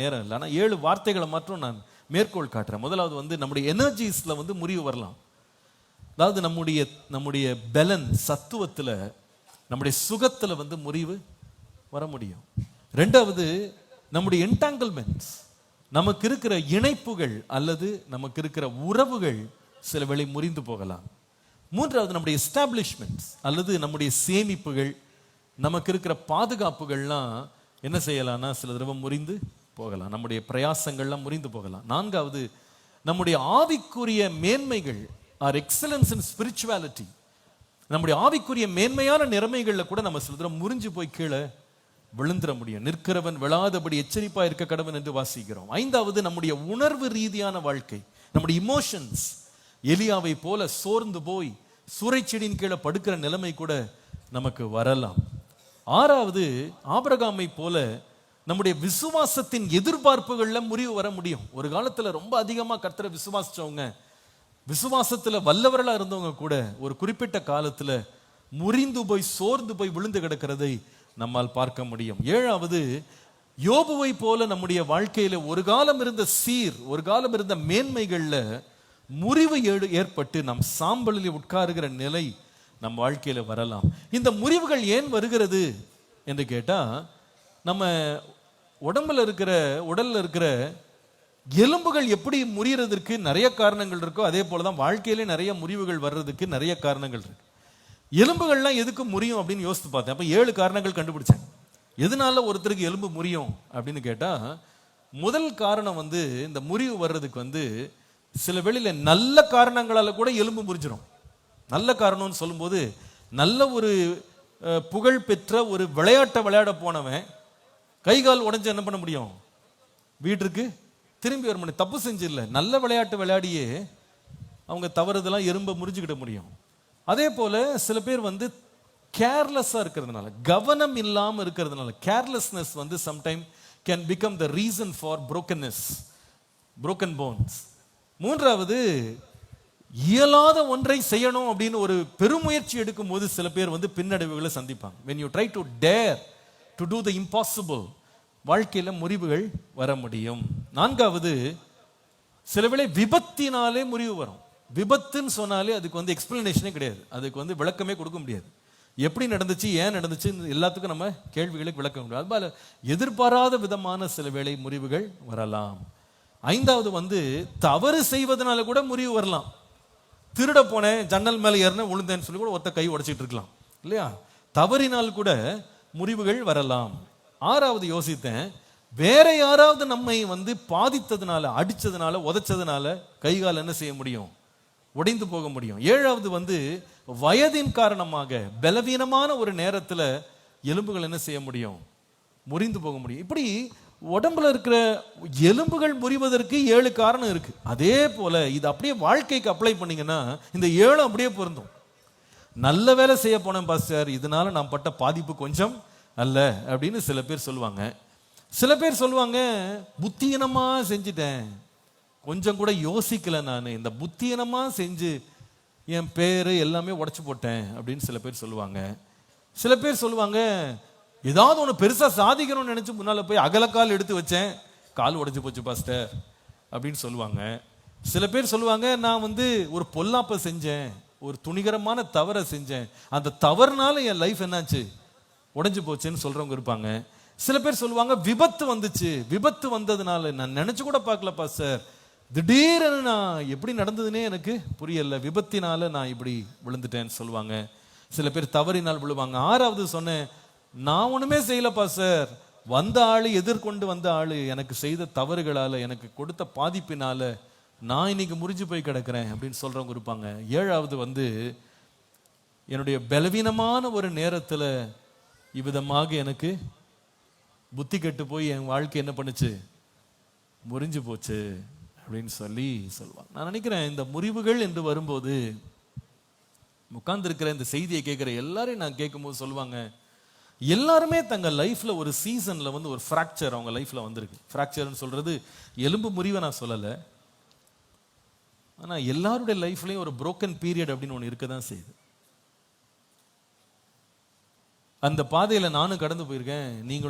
நேரம் இல்லை. ஆனால் ஏழு வார்த்தைகளை மட்டும் நான் மேற்கோள் காட்டுறேன். முதலாவது வந்து நம்முடைய எனர்ஜிஸ்ல வந்து முறிவு வரலாம். அதாவது நம்முடைய நம்முடைய பலன் சத்துவத்தில் நம்முடைய சுகத்துல வந்து முறிவு வர முடியும். ரெண்டாவது நம்முடைய என்டாங்கிள்மெண்ட்ஸ் நமக்கு இருக்கிற இணைப்புகள் அல்லது நமக்கு இருக்கிற உறவுகள் சில வேளை முறிந்து போகலாம். மூன்றாவது நம்முடைய எஸ்டாப்ளிஷ்மெண்ட்ஸ் அல்லது நம்முடைய சேமிப்புகள் நமக்கு இருக்கிற பாதுகாப்புகள்லாம் என்ன செய்யலாம்னா சில தடவை முறிந்து போகலாம். நம்முடைய பிரயாசங்கள்லாம் முறிந்து போகலாம். நான்காவது நம்முடைய ஆவிக்குரிய மேன்மைகள் ஆர் எக்ஸலன்ஸ் இன் ஸ்பிரிச்சுவாலிட்டி நம்முடைய ஆவிக்குரிய மேன்மையான நிலைமைகள்ல கூட நம்ம சில தூரம் முறிஞ்சு போய் கீழே விழுந்துட முடியும். நிற்கிறவன் விழாதபடி எச்சரிப்பா இருக்க கடவன் என்று வாசிக்கிறோம். ஐந்தாவது நம்முடைய உணர்வு ரீதியான வாழ்க்கை. நம்முடைய இமோஷன்ஸ் எலியாவை போல சோர்ந்து போய் சூறைச்செடியின் கீழே படுக்கிற நிலைமை கூட நமக்கு வரலாம். ஆறாவது ஆபரகாமை போல நம்முடைய விசுவாசத்தின் எதிர்பார்ப்புகளில் முறிவு வர முடியும். ஒரு காலத்தில் ரொம்ப அதிகமாக கர்த்தரை விசுவாசிச்சவங்க விசுவாசத்தில் வல்லவர்களாக இருந்தவங்க கூட ஒரு குறிப்பிட்ட காலத்தில் முறிந்து போய் சோர்ந்து போய் விழுந்து கிடக்கிறதை நம்மால் பார்க்க முடியும். ஏழாவது யோபுவை போல நம்முடைய வாழ்க்கையில் ஒரு காலம் இருந்த சீர் ஒரு காலம் இருந்த மேன்மைகளில் முறிவு ஏடு- ஏற்பட்டு நம் சாம்பலில் உட்காருகிற நிலை நம் வாழ்க்கையில் வரலாம். இந்த முறிவுகள் ஏன் வருகிறது என்று கேட்டால் நம்ம உடம்புல இருக்கிற உடல்ல இருக்கிற எலும்புகள் எப்படி முறியறதுக்கு நிறைய காரணங்கள் இருக்கோ அதே போல தான் வாழ்க்கையிலே நிறைய முறிவுகள் வர்றதுக்கு நிறைய காரணங்கள் இருக்கு. எலும்புகள்லாம் எதுக்கு முறியும் அப்படின்னு யோசித்து பார்த்தேன். அப்ப ஏழு காரணங்கள் கண்டுபிடிச்சேன். எதனால ஒருத்தருக்கு எலும்பு முறியும் அப்படின்னு கேட்டா முதல் காரணம் வந்து இந்த முறிவு வர்றதுக்கு வந்து சில வெளியில நல்ல காரணங்களால கூட எலும்பு முறிஞ்சிடும் நல்ல காரணம்னு சொல்லும்போது நல்ல ஒரு புகழ் பெற்ற ஒரு விளையாட்டை விளையாட போனவன் கை கால் உடஞ்சு என்ன பண்ண முடியும்? வீட்டிற்கு திரும்பி வர முடியும். தப்பு செஞ்சிடல. நல்ல விளையாட்டு விளையாடியே அவங்க தவறுதெல்லாம் எறும்ப முறிஞ்சுக்கிட முடியும். அதே போல சில பேர் வந்து கேர்லெஸ்ஸாக இருக்கிறதுனால கவனம் இல்லாமல் இருக்கிறதுனால கேர்லெஸ்னஸ் வந்து sometime can become the reason for brokenness broken bones மூன்றாவது இயலாத ஒன்றை செய்யணும் அப்படின்னு ஒரு பெருமுயற்சி எடுக்கும் போது சில பேர் வந்து பின்னடைவுகளை சந்திப்பாங்க. When you try to dare to do the impossible வாழ்க்கையில முறிவுகள் வர முடியும். நான்காவது சில வேளை விபத்தினாலே முறிவு வரும். விபத்துன்னு சொன்னாலே அதுக்கு வந்து எக்ஸ்பிளனேஷனே கிடையாது. அதுக்கு வந்து விளக்கமே கொடுக்க முடியாது. எப்படி நடந்துச்சு ஏன் நடந்துச்சு எல்லாத்துக்கும் நம்ம கேள்விகளுக்கு விளக்க முடியாது அதுபோல எதிர்பாராத விதமான சில வேளை முறிவுகள் வரலாம். ஐந்தாவது வந்து தவறு செய்வதனால கூட முறிவு வரலாம். திருட போனேன் ஜன்னல் மேலே ஏறின விழுந்தேன்னு சொல்லி கூட ஒத்த கை உடைச்சிட்டு இருக்கலாம். இல்லையா? தவறினால் கூட முறிவுகள் வரலாம். ஆறாவது யோசித்தேன் வேற யாராவது நம்மை வந்து பாதித்ததுனால அடிச்சதுனால உதைச்சதுனால கை கால் என்ன செய்ய முடியும்? உடைந்து போக முடியும். ஏழாவது வந்து வயதின் காரணமாக பலவீனமான ஒரு நேரத்தில் எலும்புகள் என்ன செய்ய முடியும்? முறிந்து போக முடியும். இப்படி உடம்புல இருக்கிற எலும்புகள் முறிவதற்கு ஏழு காரணம் இருக்கு. அதே போல இது அப்படியே வாழ்க்கைக்கு அப்ளை பண்ணீங்கன்னா இந்த ஏழு அப்படியே பொருந்தும். நல்ல வேலை செய்ய போனேன் பாஸ்டர். இதனால நான் பட்ட பாதிப்பு கொஞ்சம் அல்ல அப்படின்னு சில பேர் சொல்லுவாங்க. சில பேர் சொல்லுவாங்க புத்தியனமாக செஞ்சிட்டேன். கொஞ்சம் கூட யோசிக்கலை நான். இந்த புத்தியனமாக செஞ்சு என் பேர் எல்லாமே உடச்சி போட்டேன். அப்படின்னு சில பேர் சொல்லுவாங்க. சில பேர் சொல்லுவாங்க ஏதாவது ஒன்று பெருசாக சாதிக்கணும்னு நினச்சி முன்னால் போய் அகலக்கால் எடுத்து வச்சேன். கால் உடஞ்சி போச்சு பாஸ்டர். அப்படின்னு சொல்லுவாங்க. சில பேர் சொல்லுவாங்க நான் வந்து ஒரு பொல்லாப்ப செஞ்சேன். ஒரு துணிகரமான தவறை செஞ்சேன். அந்த தவறுனால என் லைஃப் என்னாச்சு? உடஞ்சி போச்சுன்னு சொல்கிறவங்க இருப்பாங்க. சில பேர் சொல்லுவாங்க விபத்து வந்துச்சு விபத்து வந்ததுனால நான் நினச்சி கூட பார்க்கலப்பா சார். திடீரெனு நான் எப்படி நடந்ததுன்னே எனக்கு புரியல. விபத்தினால நான் இப்படி விழுந்துட்டேன்னு சொல்லுவாங்க. சில பேர் தவறினால் விழுவாங்க. ஆறாவது சொன்னேன் நான் ஒன்றுமே செய்யலப்பா சார். வந்த ஆள் எதிர்கொண்டு வந்த ஆள் எனக்கு செய்த தவறுகளால் எனக்கு கொடுத்த பாதிப்பினால் நான் இன்னைக்கு முறிஞ்சு போய் கிடக்கிறேன் அப்படின்னு சொல்கிறவங்க இருப்பாங்க. ஏழாவது வந்து என்னுடைய பலவீனமான ஒரு நேரத்தில் இவ்விதமாக எனக்கு புத்தி கெட்டு போய் என் வாழ்க்கை என்ன பண்ணுச்சு? முறிஞ்சு போச்சு அப்படின்னு சொல்லி சொல்லுவாங்க நான் நினைக்கிறேன் இந்த முறிவுகள் என்று வரும்போது உட்கார்ந்துருக்கிற இந்த செய்தியை கேட்குற எல்லாரையும் நான் கேட்கும்போது சொல்லுவாங்க எல்லாருமே தங்கள் லைஃப்பில் ஒரு சீசனில் வந்து ஒரு ஃப்ராக்சர் அவங்க லைஃப்ல வந்திருக்கு. ஃப்ராக்சர்னு சொல்கிறது எலும்பு முறிவை நான் சொல்லலை. ஆனால் எல்லாருடைய லைஃப்லேயும் ஒரு புரோக்கன் பீரியட் அப்படின்னு ஒன்று இருக்க தான் செய்யுது. அந்த பாதையில நானும் கடந்து போயிருக்கேன். நீங்களும்